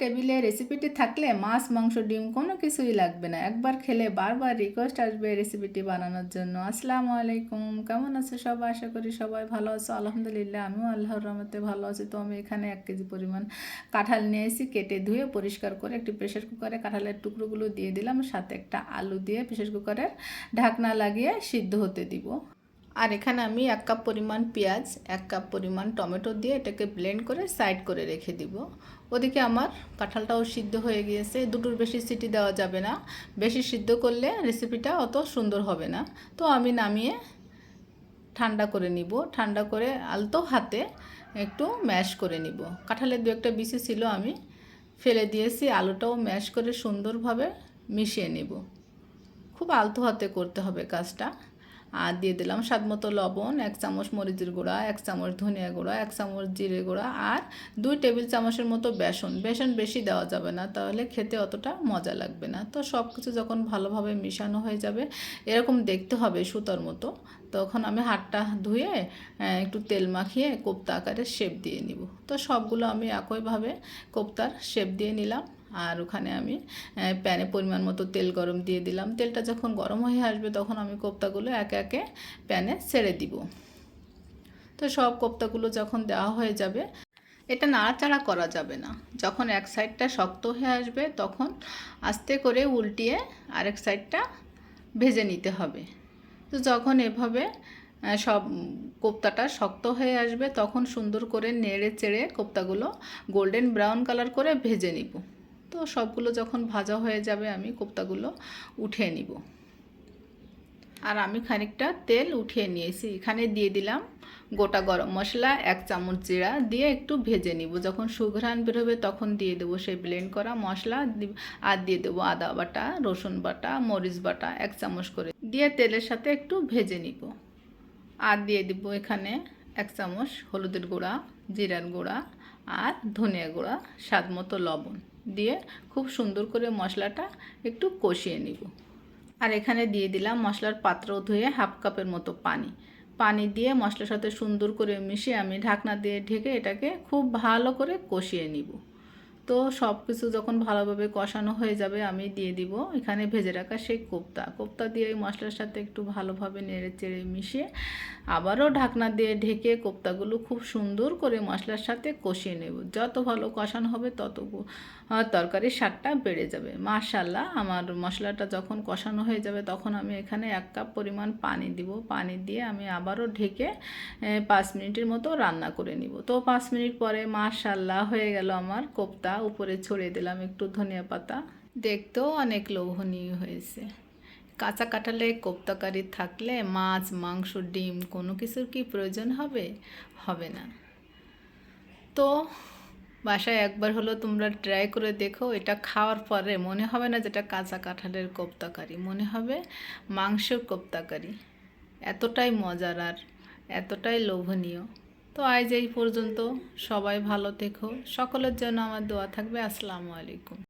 টেবিলে রেসিপিটি থাকলে মাছ, মাংস, ডিম কোনো কিছুই লাগবে না। একবার খেলে বারবার রিকোয়েস্ট আসবে রেসিপিটি বানানোর জন্য। আসসালামু আলাইকুম, কেমন আছো সবাই? আশা করি সবাই ভালো আছো। আলহামদুলিল্লাহ, আমিও আল্লাহর রহমতে ভালো আছি। তো আমি এখানে এক কেজি পরিমাণ কাঁঠাল নিয়ে এসেছি, কেটে ধুয়ে পরিষ্কার করে একটি প্রেশার কুকারে কাঁঠালের টুকরোগুলো দিয়ে দিলাম। সাথে একটা আলু দিয়ে প্রেশার কুকারের ঢাকনা লাগিয়ে সিদ্ধ হতে দিব। আর এখানে আমি এক কাপ পরিমাণ পেঁয়াজ, এক কাপ পরিমাণ টমেটো দিয়ে এটাকে ব্লেন্ড করে সাইড করে রেখে দিব। ওদিকে আমার কাঁঠালটাও সিদ্ধ হয়ে গিয়েছে, দুটোর বেশি সিটি দেওয়া যাবে না। বেশি সিদ্ধ করলে রেসিপিটা অত সুন্দর হবে না। তো আমি নামিয়ে ঠান্ডা করে নিব। ঠান্ডা করে আলতো হাতে একটু ম্যাশ করে নিব। কাঁঠালের দু একটা বিসি ছিল আমি, ফেলে দিয়েছি। আলুটাও ম্যাশ করে সুন্দরভাবে মিশিয়ে নিব। খুব আলতো হাতে করতে হবে কাজটা। আর দিয়ে দিলাম স্বাদ মতো লবণ, এক চামচ মরিচের গুঁড়া, এক চামচ ধনিয়া গুঁড়া, এক চামচ জিরে গুঁড়া আর দুই টেবিল চামচের মতো বেসন। বেসন বেশি দেওয়া যাবে না, তাহলে খেতে অতটা মজা লাগবে না। তো সব কিছু যখন ভালোভাবে মিশানো হয়ে যাবে, এরকম দেখতে হবে সুতোর মতো, তখন আমি হাতটা ধুয়ে একটু তেল মাখিয়ে কোপ্তা আকারে শেপ দিয়ে নিব। তো সবগুলো আমি একইভাবে কোপ্তার শেপ দিয়ে নিলাম। আর ওখানে আমি প্যানে পরিমাণ মতো তেল গরম দিয়ে দিলাম। তেলটা যখন গরম হয়ে আসবে তখন আমি কোপ্তাগুলো একে একে প্যানে ছেড়ে দিব। তো সব কোপ্তাগুলো যখন দেওয়া হয়ে যাবে, এটা নাড়াচাড়া করা যাবে না। যখন এক সাইডটা শক্ত হয়ে আসবে তখন আস্তে করে উল্টিয়ে আরেক সাইডটা ভেজে নিতে হবে। তো যখন এভাবে সব কোপ্তাটা শক্ত হয়ে আসবে তখন সুন্দর করে নেড়ে চেড়ে কোপ্তাগুলো গোল্ডেন ব্রাউন কালার করে ভেজে নিব। তো সবগুলো যখন ভাজা হয়ে যাবে, আমি কোপ্তাগুলো উঠিয়ে নিব। আর আমি খানিকটা তেল উঠিয়ে নিয়েছি। এখানে দিয়ে দিলাম গোটা গরম মশলা, এক চামচ জিরা দিয়ে একটু ভেজে নিব। যখন সুঘ্রাণ বেরোবে তখন দিয়ে দেবো সেই ব্লেন্ড করা মশলা। আর দিয়ে দেবো আদা বাটা, রসুন বাটা, মরিচ বাটা, এক চামচ করে দিয়ে তেলের সাথে একটু ভেজে নিব। আর দিয়ে দিব এখানে এক চামচ হলুদের গুঁড়া, জিরার গুঁড়া আর ধনিয়া গুঁড়া, স্বাদ মতো লবণ। দিয়ে খুব সুন্দর করে মশলাটা একটু কষিয়ে নিব। আর এখানে দিয়ে দিলাম মশলার পাত্র ধুয়ে হাফ কাপের মতো পানি। পানি দিয়ে মশলার সাথে সুন্দর করে মিশিয়ে আমি ঢাকনা দিয়ে ঢেকে এটাকে খুব ভালো করে কষিয়ে নিব। তো সব কিছু যখন ভালোভাবে কষানো হয়ে যাবে, আমি দিয়ে দিব। এখানে ভেজে রাখা সেই কোপ্তা। কোপ্তা দিয়ে ওই মশলার সাথে একটু ভালোভাবে নেড়ে চেড়ে মিশিয়ে আবারও ঢাকনা দিয়ে ঢেকে কোপ্তাগুলো খুব সুন্দর করে মশলার সাথে কষিয়ে নেব। যত ভালো কষানো হবে, তত তরকারির স্বাদটা বেড়ে যাবে। মাশাল্লাহ আমার মশলাটা যখন কষানো হয়ে যাবে, তখন আমি এখানে এক কাপ পরিমাণ পানি দিব। পানি দিয়ে আমি আবারও ঢেকে পাঁচ মিনিটের মতো রান্না করে নিব। তো পাঁচ মিনিট পরে মাশাল্লাহ হয়ে গেল আমার কোপ্তা। উপরে ছড়িয়ে দিলাম একটু ধনিয়া পাতা। দেখতেও অনেক লোভনীয় হয়েছে। কাঁচা কাঁঠালে কোপ্তাকারি থাকলে মাছ, মাংস, ডিম কোনো কিছুর কি প্রয়োজন হবে? হবে না। তো বাসায় একবার হলো তোমরা ট্রাই করে দেখো, এটা খাওয়ার পরে মনে হবে না যেটা কাঁচা কাঁঠালের কোপ্তাকারি, মনে হবে মাংসের কোপ্তাকারি। এতটাই মজার আর এতটাই লোভনীয়। তো আজ এই পর্যন্ত সবাই ভালো থেকো। সকলের জন্য আমার দোয়া থাকবে। আসসালামু আলাইকুম।